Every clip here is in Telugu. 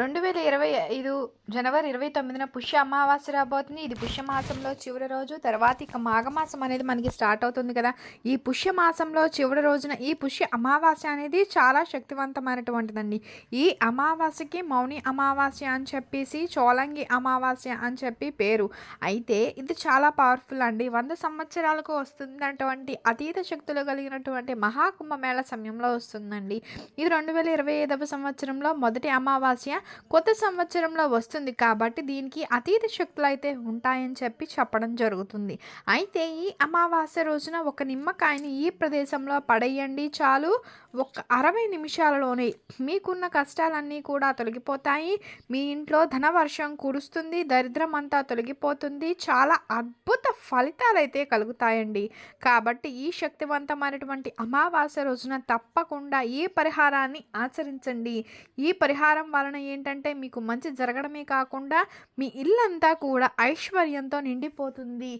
రెండు వేల ఇరవై ఐదు జనవరి ఇరవై తొమ్మిదిన పుష్య అమావాస్య రాబోతుంది. ఇది పుష్యమాసంలో చివరి రోజు. తర్వాత ఇక మాఘమాసం అనేది మనకి స్టార్ట్ అవుతుంది కదా. ఈ పుష్యమాసంలో చివరి రోజున ఈ పుష్య అమావాస్య అనేది చాలా శక్తివంతమైనటువంటిదండి. ఈ అమావాస్యకి మౌని అమావాస్య అని చెప్పేసి చోలంగి అమావాస్య అని చెప్పి పేరు. అయితే ఇది చాలా పవర్ఫుల్ అండి. వంద సంవత్సరాలకు వస్తున్నటువంటి అతీత శక్తులు కలిగినటువంటి మహాకుంభమేళ సమయంలో వస్తుందండి. ఇది రెండు వేల ఇరవై ఐదవ సంవత్సరంలో మొదటి అమావాస్య. కొత్త సంవత్సరంలో వస్తుంది కాబట్టి దీనికి అతీత శక్తులు అయితే ఉంటాయని చెప్పి చెప్పడం జరుగుతుంది. అయితే ఈ అమావాస్య రోజున ఒక నిమ్మకాయని ఈ ప్రదేశంలో పడేయండి చాలు. ఒక అరవై నిమిషాలలోనే మీకున్న కష్టాలన్నీ కూడా తొలగిపోతాయి. మీ ఇంట్లో ధనవర్షం కురుస్తుంది దరిద్రం అంతా తొలగిపోతుంది. చాలా అద్భుత ఫలితాలు అయితే కలుగుతాయండి. కాబట్టి ఈ శక్తివంతమైనటువంటి అమావాస్య రోజున తప్పకుండా ఈ పరిహారాన్ని ఆచరించండి? ఈ పరిహారం వలన ఏంటంటే మీకు మంచి జరగడమే కాకుండా మీ ఇల్లంతా కూడా ఐశ్వర్యంతో నిండిపోతుంది.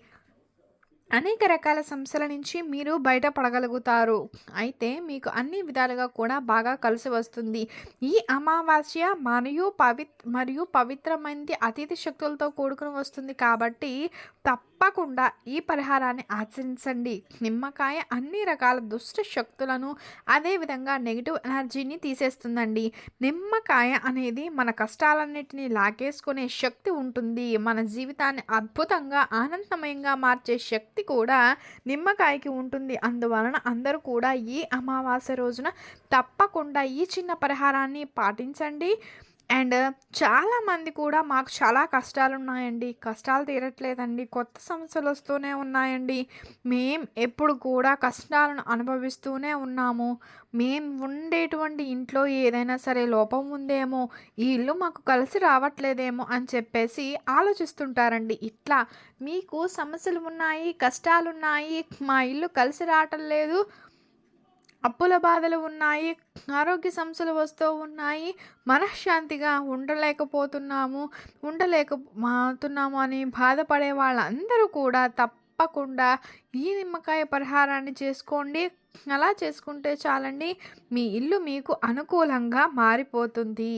అనేక రకాల సమస్యల నుంచి మీరు బయటపడగలుగుతారు. అయితే మీకు అన్ని విధాలుగా కూడా బాగా కలిసి వస్తుంది. ఈ అమావాస్య మరియు పవిత్ మరియు పవిత్రమైనది అతిథి శక్తులతో కూడుకుని వస్తుంది కాబట్టి తప్పకుండా ఈ పరిహారాన్ని ఆచరించండి. నిమ్మకాయ అన్ని రకాల దుష్ట శక్తులను అదేవిధంగా నెగిటివ్ ఎనర్జీని తీసేస్తుందండి. నిమ్మకాయ అనేది మన కష్టాలన్నిటినీ లాగేసుకునే శక్తి ఉంటుంది. మన జీవితాన్ని అద్భుతంగా ఆనందమయంగా మార్చే శక్తి కూడా నిమ్మకాయకి ఉంటుంది. అందువలన అందరూ కూడా ఈ అమావాస్య రోజున తప్పకుండా ఈ చిన్న పరిహారాన్ని పాటించండి. అండ్ చాలామంది కూడా మాకు చాలా కష్టాలు ఉన్నాయండి కష్టాలు తీరట్లేదండి. కొత్త సమస్యలు వస్తూనే ఉన్నాయండి. మేం ఎప్పుడు కూడా కష్టాలను అనుభవిస్తూనే ఉన్నాము. మేం ఉండేటువంటి ఇంట్లో ఏదైనా సరే లోపం ఉందేమో ఈ ఇల్లు మాకు కలిసి రావట్లేదేమో అని చెప్పేసి ఆలోచిస్తుంటారండి. ఇట్లా మీకు సమస్యలు ఉన్నాయి కష్టాలు ఉన్నాయి మా ఇల్లు కలిసి రావటం లేదు అప్పుల బాధలు ఉన్నాయి ఆరోగ్య సమస్యలు వస్తూ ఉన్నాయి మనశ్శాంతిగా ఉండలేకపోతున్నాము ఉండలేకపోతున్నాము అని బాధపడే వాళ్ళందరూ కూడా తప్పకుండా ఈ నిమ్మకాయ పరిహారాన్ని చేసుకోండి. అలా చేసుకుంటే చాలండి మీ ఇల్లు మీకు అనుకూలంగా మారిపోతుంది.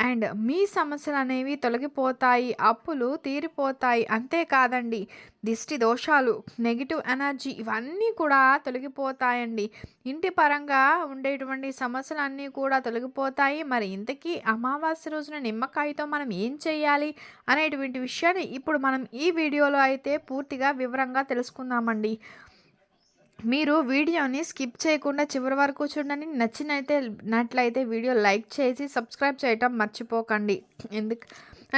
అండ్ మీ సమస్యలు అనేవి తొలగిపోతాయి అప్పులు తీరిపోతాయి. అంతేకాదండి దిష్టి దోషాలు నెగిటివ్ ఎనర్జీ ఇవన్నీ కూడా తొలగిపోతాయండి. ఇంటి పరంగా ఉండేటువంటి సమస్యలు అన్నీ కూడా తొలగిపోతాయి. మరి ఇంతకీ అమావాస్య రోజున నిమ్మకాయతో మనం ఏం చేయాలి అనేటువంటి విషయాన్ని ఇప్పుడు మనం ఈ వీడియోలో అయితే పూర్తిగా వివరంగా తెలుసుకుందామండి. మీరు వీడియోని స్కిప్ చేయకుండా చివరి వరకు చూడండి. నచ్చినైతే నట్లయితే వీడియో లైక్ చేసి సబ్స్క్రైబ్ చేయటం మర్చిపోకండి. ఎందుకు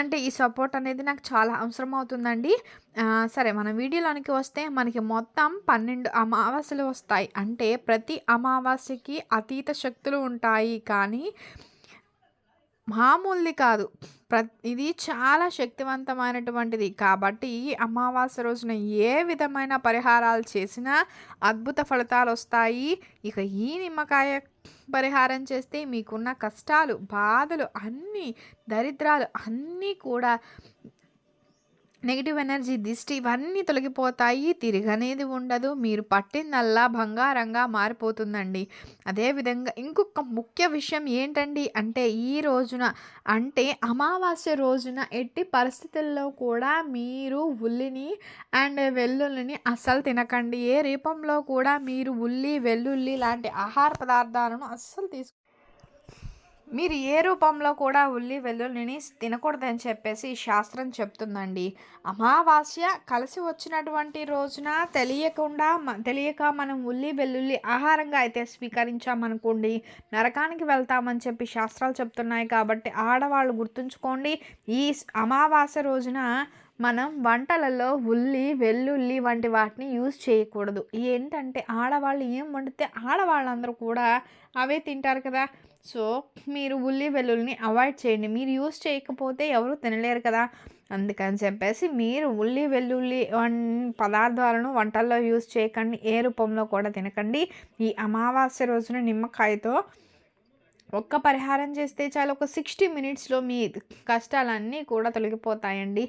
అంటే ఈ సపోర్ట్ అనేది నాకు చాలా అవసరం అవుతుందండి సరే మన వీడియోలోనికి వస్తే మనకి మొత్తం పన్నెండు అమావాస్యలు వస్తాయి. అంటే ప్రతి అమావాస్యకి అతీత శక్తులు ఉంటాయి. కానీ మామూలుది కాదు. ప్ర ఇది చాలా శక్తివంతమైనటువంటిది. కాబట్టి అమావాస్య రోజున ఏ విధమైన పరిహారాలు చేసినా అద్భుత ఫలితాలు వస్తాయి ఇక ఈ నిమ్మకాయ పరిహారం చేస్తే మీకున్న కష్టాలు బాధలు అన్నీ దరిద్రాలు అన్నీ కూడా నెగిటివ్ ఎనర్జీ దిష్టి ఇవన్నీ తొలగిపోతాయి తిరగనేది ఉండదు. మీరు పట్టిందల్లా బంగారంగా మారిపోతుందండి. అదేవిధంగా ఇంకొక ముఖ్య విషయం ఏంటండి అంటే ఈ రోజున అంటే అమావాస్య రోజున ఎట్టి పరిస్థితుల్లో కూడా మీరు ఉల్లిని అండ్ వెల్లుల్లిని అస్సలు తినకండి. ఏ రూపంలో కూడా మీరు ఉల్లి వెల్లుల్లి లాంటి ఆహార పదార్థాలను అస్సలు తీసుకు మీరు ఏ రూపంలో కూడా ఉల్లి వెల్లుల్లిని తినకూడదని చెప్పేసి శాస్త్రం చెప్తుందండి. అమావాస్య కలిసి వచ్చినటువంటి రోజున తెలియకుండా తెలియక మనం ఉల్లి వెల్లుల్లి ఆహారంగా అయితే స్వీకరించామనుకోండి నరకానికి వెళ్తామని చెప్పి శాస్త్రాలు చెప్తున్నాయి కాబట్టి ఆడవాళ్ళు గుర్తుంచుకోండి ఈ అమావాస్య రోజున మనం వంటలలో ఉల్లి వెల్లుల్లి వంటి వాటిని యూజ్ చేయకూడదు. ఏంటంటే ఆడవాళ్ళు ఏం వండితే ఆడవాళ్ళందరూ కూడా అవే తింటారు కదా. సో మీరు ఉల్లి వెల్లుల్లిని అవాయిడ్ చేయండి. మీరు యూజ్ చేయకపోతే ఎవరు తినలేరు కదా. అందుకని చెప్పేసి మీరు ఉల్లి వెల్లుల్లి వన్ పదార్థాలను వంటల్లో యూజ్ చేయకండి. ఏ రూపంలో కూడా తినకండి. ఈ అమావాస్య రోజున నిమ్మకాయతో ఒక్క పరిహారం చేస్తే చాలు ఒక సిక్స్టీ మినిట్స్లో మీ కష్టాలన్నీ కూడా తొలగిపోతాయండి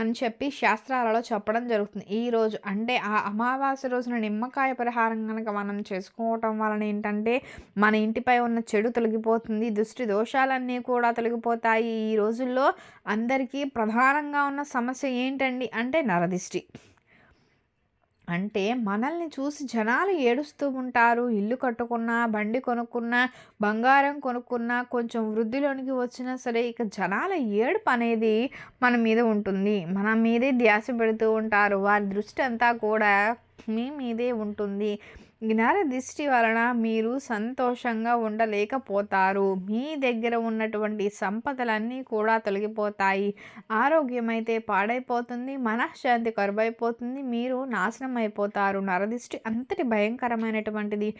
అని చెప్పి శాస్త్రాలలో చెప్పడం జరుగుతుంది. ఈరోజు అంటే ఆ అమావాస్య రోజున నిమ్మకాయ పరిహారం కనుక మనం చేసుకోవటం వలన ఏంటంటే మన ఇంటిపై ఉన్న చెడు తొలగిపోతుంది దృష్టి దోషాలన్నీ కూడా తొలగిపోతాయి. ఈ రోజుల్లో అందరికీ ప్రధానంగా ఉన్న సమస్య ఏంటండి అంటే నరదిష్టి. అంటే మనల్ని చూసి జనాలు ఏడుస్తూ ఉంటారు. ఇల్లు కట్టుకున్నా బండి కొనుక్కున్నా బంగారం కొనుక్కున్నా కొంచెం వృద్ధిలోనికి వచ్చినా సరే ఇక జనాల ఏడుపు అనేది మన మీద ఉంటుంది. మన మీదే ధ్యాస పెడుతూ ఉంటారు. వారి దృష్టి అంతా కూడా మీ మీదే ఉంటుంది. జ్ఞాన దృష్టి వలన మీరు సంతోషంగా ఉండలేకపోతారు. మీ దగ్గర ఉన్నటువంటి సంపదలన్నీ కూడా తొలగిపోతాయి. ఆరోగ్యం అయితే పాడైపోతుంది మనశ్శాంతి కరువైపోతుంది మీరు నాశనం అయిపోతారు. నరదిష్టి అంతటి భయంకరమైనటువంటిది.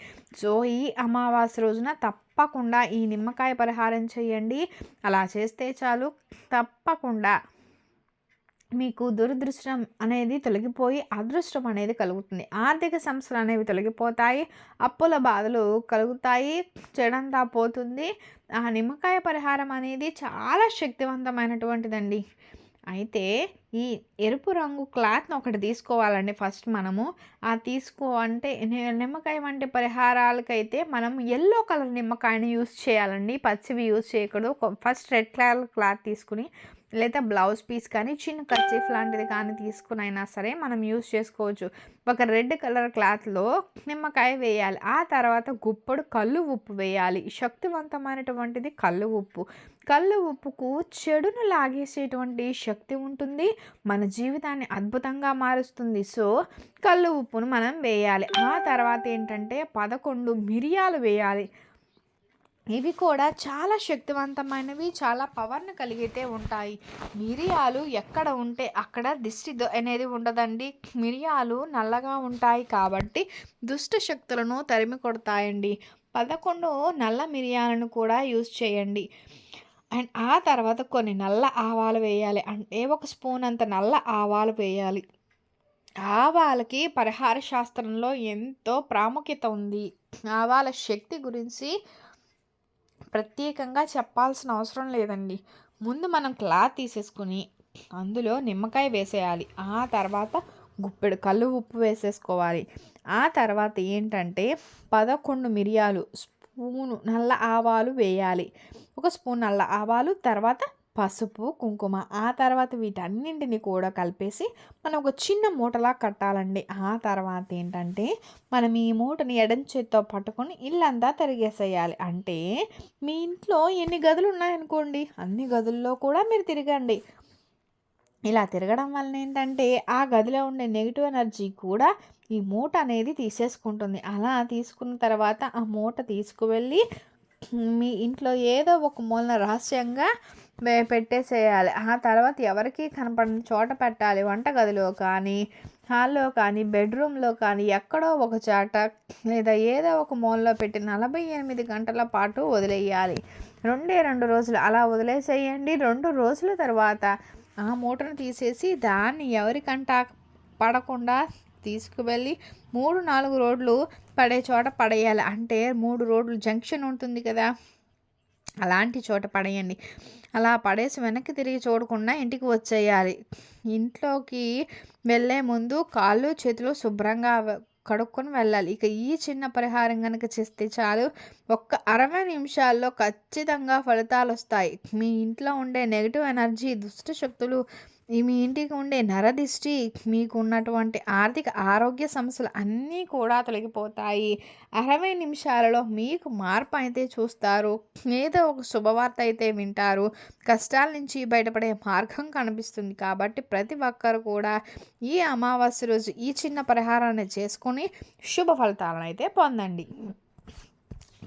సో ఈ అమావాస్య రోజున తప్పకుండా ఈ నిమ్మకాయ పరిహారం చేయండి. అలా చేస్తే చాలు. తప్పకుండా. మీకు దురదృష్టం అనేది తొలగిపోయి అదృష్టం అనేది కలుగుతుంది. ఆర్థిక సమస్యలు అనేవి తొలగిపోతాయి. అప్పుల బాధలు కలుగుతాయి. చెడంతా పోతుంది. ఆ నిమ్మకాయ పరిహారం అనేది చాలా శక్తివంతమైనటువంటిదండి. అయితే ఈ ఎరుపు రంగు క్లాత్ని ఒకటి తీసుకోవాలండి ఫస్ట్ మనము. ఆ తీసుకో అంటే నిమ్మకాయ వంటి పరిహారాలకైతే మనం ఎల్లో కలర్ నిమ్మకాయని యూస్ చేయాలండి. పచ్చివి యూస్ చేయకూడదు. ఫస్ట్ రెడ్ కలర్ క్లాత్ తీసుకుని లేదా బ్లౌజ్ పీస్ కానీ చిన్న కర్చీఫ్ లాంటిది కానీ తీసుకుని అయినా సరే మనం యూస్ చేసుకోవచ్చు. ఒక రెడ్ కలర్ క్లాత్లో నిమ్మకాయ వేయాలి. ఆ తర్వాత గుప్పడు కళ్ళు ఉప్పు వేయాలి. శక్తివంతమైనటువంటిది కళ్ళు ఉప్పు. కళ్ళు ఉప్పుకు చెడును లాగేసేటువంటి శక్తి ఉంటుంది. మన జీవితాన్ని అద్భుతంగా మారుస్తుంది. సో కళ్ళు ఉప్పును మనం వేయాలి. ఆ తర్వాత ఏంటంటే పదకొండు మిరియాలు వేయాలి. ఇవి కూడా చాలా శక్తివంతమైనవి చాలా పవర్ను కలిగితే ఉంటాయి. మిరియాలు ఎక్కడ ఉంటే అక్కడ దిష్టి అనేది ఉండదండి. మిరియాలు నల్లగా ఉంటాయి కాబట్టి దుష్ట శక్తులను తరిమి కొడతాయండి. పదకొండు నల్ల మిరియాలను కూడా యూజ్ చేయండి. అండ్ ఆ తర్వాత కొన్ని నల్ల ఆవాలు వేయాలి. అంటే ఒక స్పూన్ అంత నల్ల ఆవాలు వేయాలి. ఆవాలకి పరిహార శాస్త్రంలో ఎంతో ప్రాముఖ్యత ఉంది. ఆవాల శక్తి గురించి ప్రత్యేకంగా చెప్పాల్సిన అవసరం లేదండి. ముందు మనం క్లాత్ తీసేసుకుని అందులో నిమ్మకాయ వేసేయాలి. ఆ తర్వాత గుప్పెడు కళ్ళు ఉప్పు వేసేసుకోవాలి. ఆ తర్వాత ఏంటంటే పదకొండు మిరియాలు స్పూను నల్ల ఆవాలు వేయాలి. ఒక స్పూన్ నల్ల ఆవాలు తర్వాత పసుపు కుంకుమ ఆ తర్వాత వీటన్నింటిని కూడా కలిపేసి మనం ఒక చిన్న మూటలా కట్టాలండి. ఆ తర్వాత ఏంటంటే మనం ఈ మూటని ఎడం చేత్తో పట్టుకొని ఇల్లంతా తిరిగేసేయాలి. అంటే మీ ఇంట్లో ఎన్ని గదులు ఉన్నాయనుకోండి అన్ని గదుల్లో కూడా మీరు తిరగండి. ఇలా తిరగడం వలన ఏంటంటే ఆ గదిలో ఉండే నెగిటివ్ ఎనర్జీ కూడా ఈ మూట అనేది తీసేసుకుంటుంది. అలా తీసుకున్న తర్వాత ఆ మూట తీసుకువెళ్ళి మీ ఇంట్లో ఏదో ఒక మూలన రహస్యంగా పెట్టేసేయాలి. ఆ తర్వాత ఎవరికి కనపడిన చోట పెట్టాలి. వంటగదిలో కానీ హాల్లో కానీ బెడ్రూమ్లో కానీ ఎక్కడో ఒక చాట లేదా ఏదో ఒక మూలలో పెట్టి నలభై ఎనిమిది గంటల పాటు వదిలేయాలి. రెండే రెండు రోజులు అలా వదిలేసేయండి. రెండు రోజుల తర్వాత ఆ మూటను తీసేసి దాన్ని ఎవరికంటా పడకుండా తీసుకువెళ్ళి మూడు నాలుగు రోడ్లు పడే చోట పడేయాలి. అంటే మూడు రోడ్లు జంక్షన్ ఉంటుంది కదా. అలాంటి చోట పడేయండి. అలా పడేసి వెనక్కి తిరిగి చూడకుండా ఇంటికి వచ్చేయాలి. ఇంట్లోకి వెళ్ళే ముందు కాళ్ళు చేతులు శుభ్రంగా కడుక్కొని వెళ్ళాలి. ఇక ఈ చిన్న పరిహారం కనుక చేస్తే చాలు. ఒక్క అరవై నిమిషాల్లో ఖచ్చితంగా ఫలితాలు వస్తాయి మీ ఇంట్లో ఉండే నెగిటివ్ ఎనర్జీ దుష్ట శక్తులు మీ ఇంటికి ఉండే నరదిష్టి మీకు ఉన్నటువంటి ఆర్థిక ఆరోగ్య సమస్యలు అన్నీ కూడా తొలగిపోతాయి. అరవై నిమిషాలలో మీకు మార్పు అయితే చూస్తారు. ఏదో ఒక శుభవార్త అయితే వింటారు. కష్టాల నుంచి బయటపడే మార్గం కనిపిస్తుంది. కాబట్టి ప్రతి ఒక్కరు కూడా ఈ అమావాస్య రోజు ఈ చిన్న పరిహారాన్ని చేసుకొని శుభ ఫలితాలను అయితే పొందండి.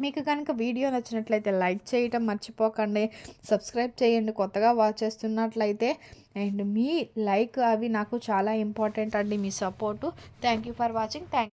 మీకు కనుక వీడియో నచ్చినట్లయితే లైక్ చేయటం మర్చిపోకండి. సబ్స్క్రైబ్ చేయండి. కొత్తగా వాచ్ చేస్తున్నట్లయితే అండ్ మీ లైక్ అవి నాకు చాలా ఇంపార్టెంట్ అండి. మీ support. Thank you for watching. Thank